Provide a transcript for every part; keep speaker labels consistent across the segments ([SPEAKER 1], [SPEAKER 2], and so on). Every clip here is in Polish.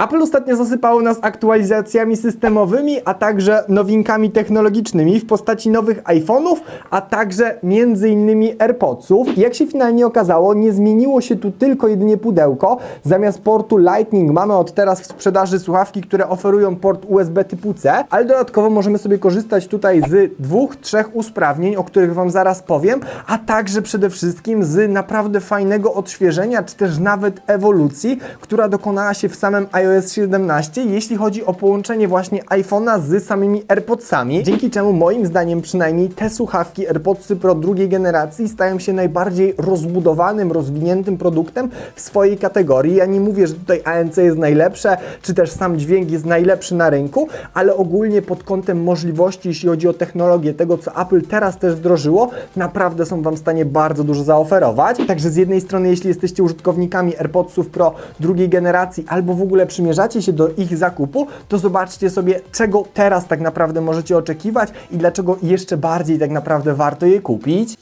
[SPEAKER 1] Apple ostatnio zasypało nas aktualizacjami systemowymi, a także nowinkami technologicznymi w postaci nowych iPhone'ów, a także między innymi AirPodsów. Jak się finalnie okazało, nie zmieniło się tu tylko jedynie pudełko. Zamiast portu Lightning mamy od teraz w sprzedaży słuchawki, które oferują port USB typu C, ale dodatkowo możemy sobie korzystać tutaj z dwóch, trzech usprawnień, o których Wam zaraz powiem, a także przede wszystkim z naprawdę fajnego odświeżenia, czy też nawet ewolucji, która dokonała się w samym iOS 17, jeśli chodzi o połączenie właśnie iPhone'a z samymi AirPodsami, dzięki czemu moim zdaniem przynajmniej te słuchawki AirPodsy Pro drugiej generacji stają się najbardziej rozbudowanym, rozwiniętym produktem w swojej kategorii. Ja nie mówię, że tutaj ANC jest najlepsze, czy też sam dźwięk jest najlepszy na rynku, ale ogólnie pod kątem możliwości, jeśli chodzi o technologię, tego co Apple teraz też wdrożyło, naprawdę są Wam w stanie bardzo dużo zaoferować. Także z jednej strony, jeśli jesteście użytkownikami AirPodsów Pro drugiej generacji albo w ogóle przymierzacie się do ich zakupu, to zobaczcie sobie, czego teraz tak naprawdę możecie oczekiwać i dlaczego jeszcze bardziej tak naprawdę warto je kupić.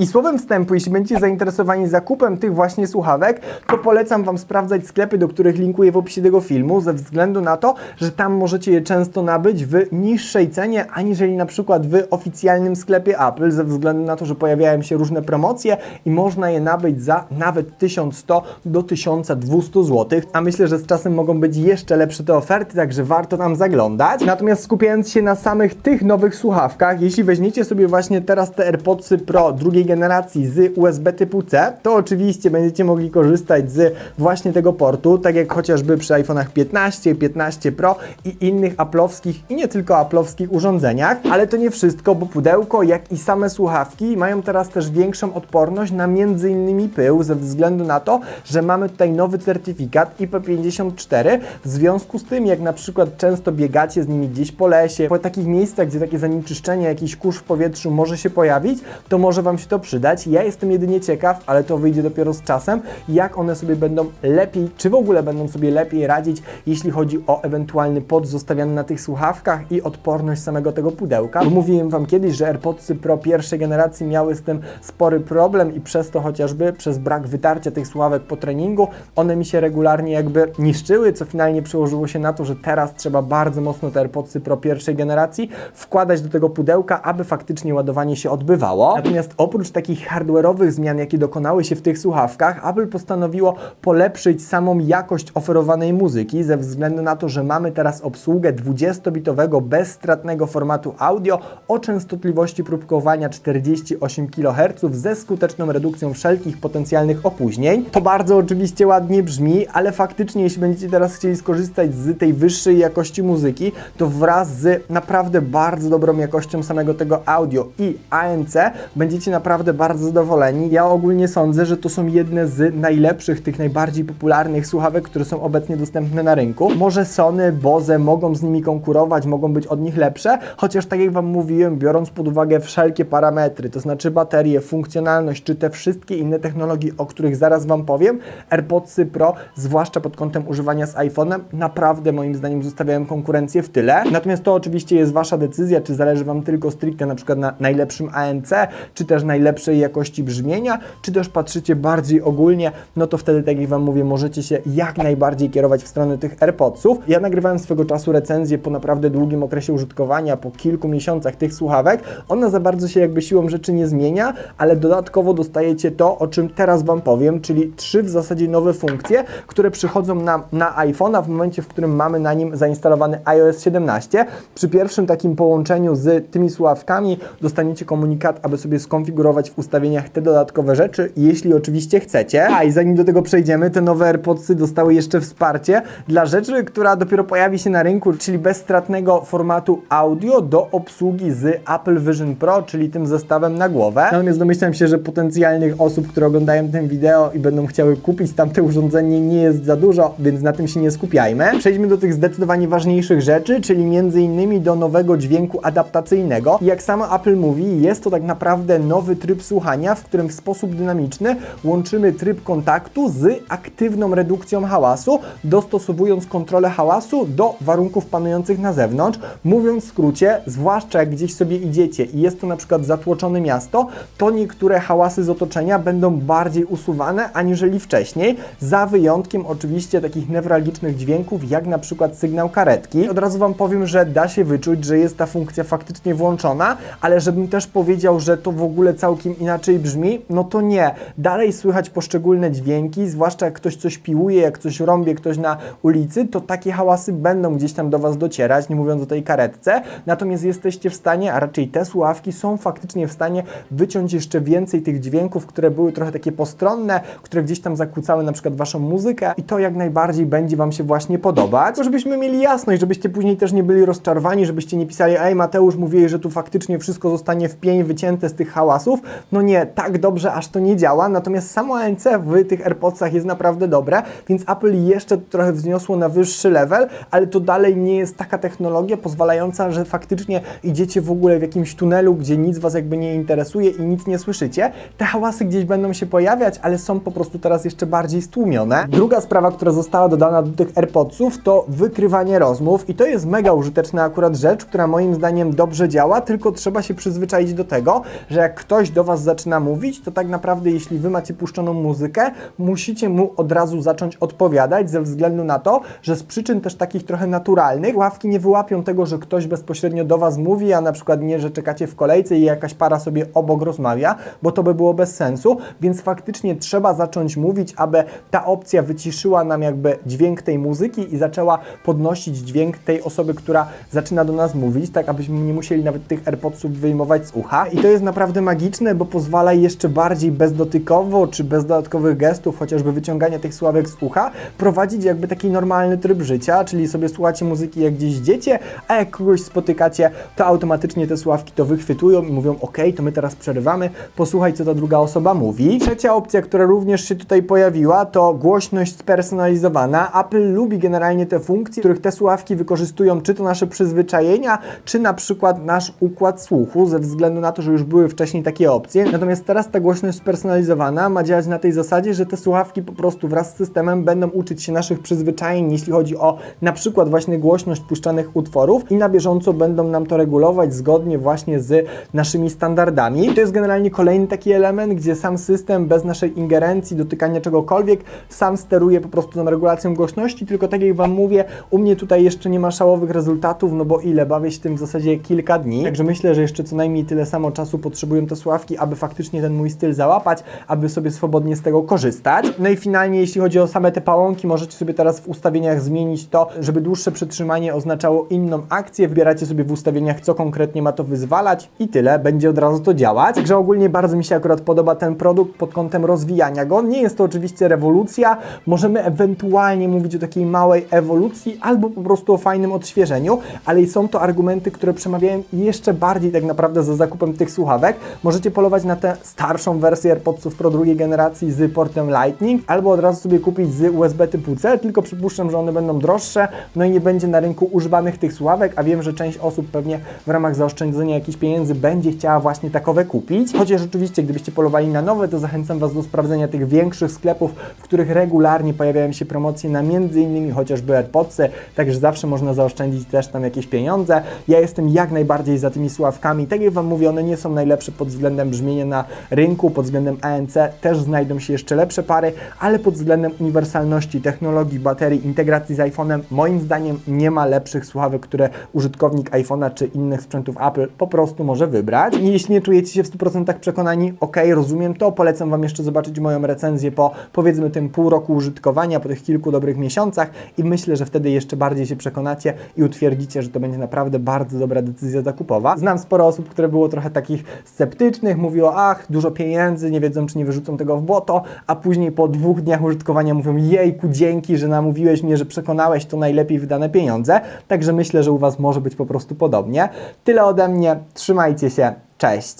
[SPEAKER 1] I słowem wstępu, jeśli będziecie zainteresowani zakupem tych właśnie słuchawek, to polecam Wam sprawdzać sklepy, do których linkuję w opisie tego filmu, ze względu na to, że tam możecie je często nabyć w niższej cenie, aniżeli na przykład w oficjalnym sklepie Apple, ze względu na to, że pojawiają się różne promocje i można je nabyć za nawet 1100 do 1200 zł, a myślę, że z czasem mogą być jeszcze lepsze te oferty, także warto tam zaglądać. Natomiast skupiając się na samych tych nowych słuchawkach, jeśli weźmiecie sobie właśnie teraz te AirPodsy Pro drugiej generacji z USB typu C, to oczywiście będziecie mogli korzystać z właśnie tego portu, tak jak chociażby przy iPhone'ach 15, 15 Pro i innych aplowskich i nie tylko aplowskich urządzeniach, ale to nie wszystko, bo pudełko, jak i same słuchawki mają teraz też większą odporność na innymi pył, ze względu na to, że mamy tutaj nowy certyfikat IP54, w związku z tym, jak na przykład często biegacie z nimi gdzieś po lesie, po takich miejscach, gdzie takie zanieczyszczenie, jakiś kurz w powietrzu może się pojawić, to może Wam się to przydać. Ja jestem jedynie ciekaw, ale to wyjdzie dopiero z czasem, jak one sobie będą lepiej, czy w ogóle będą sobie lepiej radzić, jeśli chodzi o ewentualny pod zostawiany na tych słuchawkach i odporność samego tego pudełka. Bo mówiłem Wam kiedyś, że AirPodsy Pro pierwszej generacji miały z tym spory problem i przez to chociażby, przez brak wytarcia tych słuchawek po treningu, one mi się regularnie jakby niszczyły, co finalnie przełożyło się na to, że teraz trzeba bardzo mocno te AirPodsy Pro pierwszej generacji wkładać do tego pudełka, aby faktycznie ładowanie się odbywało. Natomiast oprócz takich hardware'owych zmian, jakie dokonały się w tych słuchawkach, Apple postanowiło polepszyć samą jakość oferowanej muzyki ze względu na to, że mamy teraz obsługę 20-bitowego bezstratnego formatu audio o częstotliwości próbkowania 48 kHz ze skuteczną redukcją wszelkich potencjalnych opóźnień. To bardzo oczywiście ładnie brzmi, ale faktycznie jeśli będziecie teraz chcieli skorzystać z tej wyższej jakości muzyki, to wraz z naprawdę bardzo dobrą jakością samego tego audio i ANC będziecie naprawdę bardzo zadowoleni. Ja ogólnie sądzę, że to są jedne z najlepszych, tych najbardziej popularnych słuchawek, które są obecnie dostępne na rynku. Może Sony, Bose mogą z nimi konkurować, mogą być od nich lepsze, chociaż tak jak Wam mówiłem, biorąc pod uwagę wszelkie parametry, to znaczy baterię, funkcjonalność, czy te wszystkie inne technologie, o których zaraz Wam powiem, AirPodsy Pro, zwłaszcza pod kątem używania z iPhone'em, naprawdę moim zdaniem zostawiają konkurencję w tyle. Natomiast to oczywiście jest Wasza decyzja, czy zależy Wam tylko stricte na przykład na najlepszym ANC, czy też najlepszej jakości brzmienia, czy też patrzycie bardziej ogólnie, no to wtedy, tak jak Wam mówię, możecie się jak najbardziej kierować w stronę tych AirPodsów. Ja nagrywałem swego czasu recenzję po naprawdę długim okresie użytkowania, po kilku miesiącach tych słuchawek. Ona za bardzo się jakby siłą rzeczy nie zmienia, ale dodatkowo dostajecie to, o czym teraz Wam powiem, czyli trzy w zasadzie nowe funkcje, które przychodzą nam na iPhone'a w momencie, w którym mamy na nim zainstalowany iOS 17. Przy pierwszym takim połączeniu z tymi słuchawkami dostaniecie komunikat, aby sobie skonfigurować w ustawieniach te dodatkowe rzeczy, jeśli oczywiście chcecie. A i zanim do tego przejdziemy, te nowe AirPodsy dostały jeszcze wsparcie dla rzeczy, która dopiero pojawi się na rynku, czyli bezstratnego formatu audio do obsługi z Apple Vision Pro, czyli tym zestawem na głowę. Natomiast domyślam się, że potencjalnych osób, które oglądają ten wideo i będą chciały kupić tamte urządzenie nie jest za dużo, więc na tym się nie skupiajmy. Przejdźmy do tych zdecydowanie ważniejszych rzeczy, czyli między innymi do nowego dźwięku adaptacyjnego. I jak samo Apple mówi, jest to tak naprawdę nowy tryb słuchania, w którym w sposób dynamiczny łączymy tryb kontaktu z aktywną redukcją hałasu, dostosowując kontrolę hałasu do warunków panujących na zewnątrz. Mówiąc w skrócie, zwłaszcza jak gdzieś sobie idziecie i jest to na przykład zatłoczone miasto, to niektóre hałasy z otoczenia będą bardziej usuwane aniżeli wcześniej, za wyjątkiem oczywiście takich newralgicznych dźwięków, jak na przykład sygnał karetki. Od razu Wam powiem, że da się wyczuć, że jest ta funkcja faktycznie włączona, ale żebym też powiedział, że to w ogóle całkiem inaczej brzmi, no to nie. Dalej słychać poszczególne dźwięki, zwłaszcza jak ktoś coś piłuje, jak coś rąbie ktoś na ulicy, to takie hałasy będą gdzieś tam do Was docierać, nie mówiąc o tej karetce. Natomiast jesteście w stanie, a raczej te słuchawki są faktycznie w stanie wyciąć jeszcze więcej tych dźwięków, które były trochę takie postronne, które gdzieś tam zakłócały na przykład Waszą muzykę i to jak najbardziej będzie Wam się właśnie podobać. Żebyśmy mieli jasność, żebyście później też nie byli rozczarowani, żebyście nie pisali, ej Mateusz, mówiłeś, że tu faktycznie wszystko zostanie w pień wycięte z tych hałasów. No nie, tak dobrze aż to nie działa, natomiast samo ANC w tych AirPodsach jest naprawdę dobre, więc Apple jeszcze trochę wzniosło na wyższy level, ale to dalej nie jest taka technologia pozwalająca, że faktycznie idziecie w ogóle w jakimś tunelu, gdzie nic Was jakby nie interesuje i nic nie słyszycie. Te hałasy gdzieś będą się pojawiać, ale są po prostu teraz jeszcze bardziej stłumione. Druga sprawa, która została dodana do tych AirPodsów to wykrywanie rozmów i to jest mega użyteczna akurat rzecz, która moim zdaniem dobrze działa, tylko trzeba się przyzwyczaić do tego, że jak ktoś do Was zaczyna mówić, to tak naprawdę jeśli Wy macie puszczoną muzykę, musicie mu od razu zacząć odpowiadać ze względu na to, że z przyczyn też takich trochę naturalnych ławki nie wyłapią tego, że ktoś bezpośrednio do Was mówi, a na przykład nie, że czekacie w kolejce i jakaś para sobie obok rozmawia, bo to by było bez sensu, więc faktycznie trzeba zacząć mówić, aby ta opcja wyciszyła nam jakby dźwięk tej muzyki i zaczęła podnosić dźwięk tej osoby, która zaczyna do nas mówić, tak abyśmy nie musieli nawet tych AirPodsów wyjmować z ucha. I to jest naprawdę magiczne, bo pozwala jeszcze bardziej bezdotykowo, czy bez dodatkowych gestów, chociażby wyciągania tych sławek z ucha, prowadzić jakby taki normalny tryb życia, czyli sobie słuchacie muzyki jak gdzieś idziecie, a jak kogoś spotykacie, to automatycznie te sławki to wychwytują i mówią, ok, to my teraz przerywamy, posłuchaj, co ta druga osoba mówi. Trzecia opcja, która również się tutaj pojawiła, to głośność spersonalizowana. Apple lubi generalnie te funkcje, których te słuchawki wykorzystują czy to nasze przyzwyczajenia, czy na przykład nasz układ słuchu, ze względu na to, że już były wcześniej takie opcje. Natomiast teraz ta głośność spersonalizowana ma działać na tej zasadzie, że te słuchawki po prostu wraz z systemem będą uczyć się naszych przyzwyczajeń, jeśli chodzi o na przykład właśnie głośność puszczanych utworów i na bieżąco będą nam to regulować zgodnie właśnie z naszymi standardami. To jest generalnie kolejny taki element, gdzie sam system bez naszej ingerencji, dotykania czegokolwiek, sam steruje po prostu tą regulacją głośności, tylko tak jak Wam mówię, u mnie tutaj jeszcze nie ma szałowych rezultatów, no bo ile, bawię się tym w zasadzie kilka dni, także myślę, że jeszcze co najmniej tyle samo czasu potrzebują te aby faktycznie ten mój styl załapać, aby sobie swobodnie z tego korzystać. No i finalnie, jeśli chodzi o same te pałąki, możecie sobie teraz w ustawieniach zmienić to, żeby dłuższe przytrzymanie oznaczało inną akcję, wybieracie sobie w ustawieniach, co konkretnie ma to wyzwalać i tyle, będzie od razu to działać. Także ogólnie bardzo mi się akurat podoba ten produkt pod kątem rozwijania go. Nie jest to oczywiście rewolucja, możemy ewentualnie mówić o takiej małej ewolucji albo po prostu o fajnym odświeżeniu, ale są to argumenty, które przemawiają jeszcze bardziej tak naprawdę za zakupem tych słuchawek. Możecie polować na tę starszą wersję AirPodsów Pro drugiej generacji z portem Lightning, albo od razu sobie kupić z USB typu C, tylko przypuszczam, że one będą droższe, no i nie będzie na rynku używanych tych słuchawek, a wiem, że część osób pewnie w ramach zaoszczędzenia jakichś pieniędzy będzie chciała właśnie takowe kupić. Chociaż oczywiście, gdybyście polowali na nowe, to zachęcam Was do sprawdzenia tych większych sklepów, w których regularnie pojawiają się promocje na innymi chociażby AirPodsy, także zawsze można zaoszczędzić też tam jakieś pieniądze. Ja jestem jak najbardziej za tymi słuchawkami. Tak jak Wam mówię, one nie są najlepsze pod względem brzmienia na rynku, pod względem ANC też znajdą się jeszcze lepsze pary, ale pod względem uniwersalności, technologii, baterii, integracji z iPhone'em, moim zdaniem nie ma lepszych słuchawek, które użytkownik iPhone'a czy innych sprzętów Apple po prostu może wybrać. Jeśli nie czujecie się w 100% przekonani, ok, rozumiem to, polecam Wam jeszcze zobaczyć moją recenzję po powiedzmy tym pół roku użytkowania, po tych kilku dobrych miesiącach i myślę, że wtedy jeszcze bardziej się przekonacie i utwierdzicie, że to będzie naprawdę bardzo dobra decyzja zakupowa. Znam sporo osób, które było trochę takich sceptycznych, mówiło, ach, dużo pieniędzy, nie wiedzą, czy nie wyrzucą tego w błoto, a później po dwóch dniach użytkowania mówią, jejku, dzięki, że namówiłeś mnie, że przekonałeś, to najlepiej wydane pieniądze. Także myślę, że u Was może być po prostu podobnie. Tyle ode mnie, trzymajcie się, cześć!